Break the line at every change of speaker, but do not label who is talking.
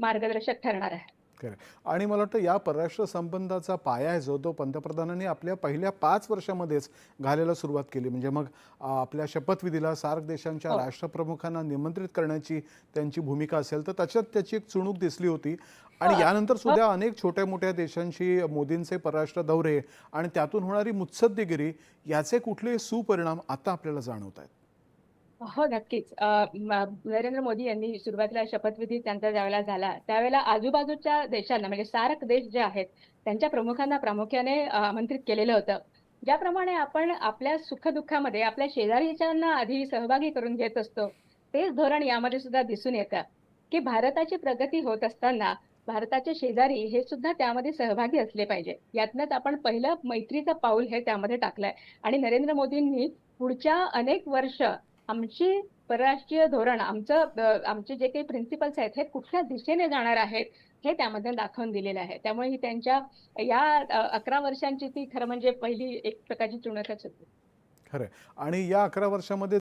मार्गदर्शक ठरणार आहे.
आणि मला वाटतं या परराष्ट्र संबंधाचा पाया आहे जो तो पंतप्रधानांनी आपल्या पहिल्या पाच वर्षामध्येच घालायला सुरुवात केली. म्हणजे मग आपल्या शपथविधीला सार्क देशांच्या
हो.
राष्ट्रप्रमुखांना निमंत्रित करण्याची त्यांची भूमिका असेल तर त्याच्यात त्याची एक चुणूक दिसली होती. आणि
हो.
यानंतर सुद्धा अनेक छोट्या मोठ्या देशांशी मोदींचे परराष्ट्र दौरे आणि त्यातून होणारी मुत्सद्देगिरी याचे कुठले सुपरिणाम आता आपल्याला जाणवत आहेत.
हो नक्कीच. नरेंद्र मोदी यांनी सुरुवातीला शपथविधी त्यांचा ज्यावेळेला झाला त्यावेळेला आजूबाजूच्या देशांना म्हणजे सार्क देश जे आहेत त्यांच्या प्रमुखांना प्रामुख्याने आमंत्रित केलेलं होतं. ज्याप्रमाणे आपण आपल्या सुखदुःखामध्ये आपल्या शेजारीच्यांना आधी सहभागी करून घेत असतो तेच धोरण यामध्ये सुद्धा दिसून येतं. की भारताची प्रगती होत असताना भारताचे शेजारी हे सुद्धा त्यामध्ये सहभागी असले पाहिजे. यातनंच आपण पहिलं मैत्रीचं पाऊल हे त्यामध्ये टाकलंय. आणि नरेंद्र मोदींनी पुढच्या अनेक वर्ष आमची परराष्ट्रीय धोरण आमचं आमचे जे काही प्रिन्सिपल्स आहेत हे कुठल्या दिशेने जाणार आहेत हे त्यामध्ये दाखवून दिलेलं आहे. त्यामुळे ही त्यांच्या या अकरा वर्षांची ती खरं म्हणजे पहिली एक प्रकारची चुणकच होती.
खरं आणि या अकरा वर्षामध्ये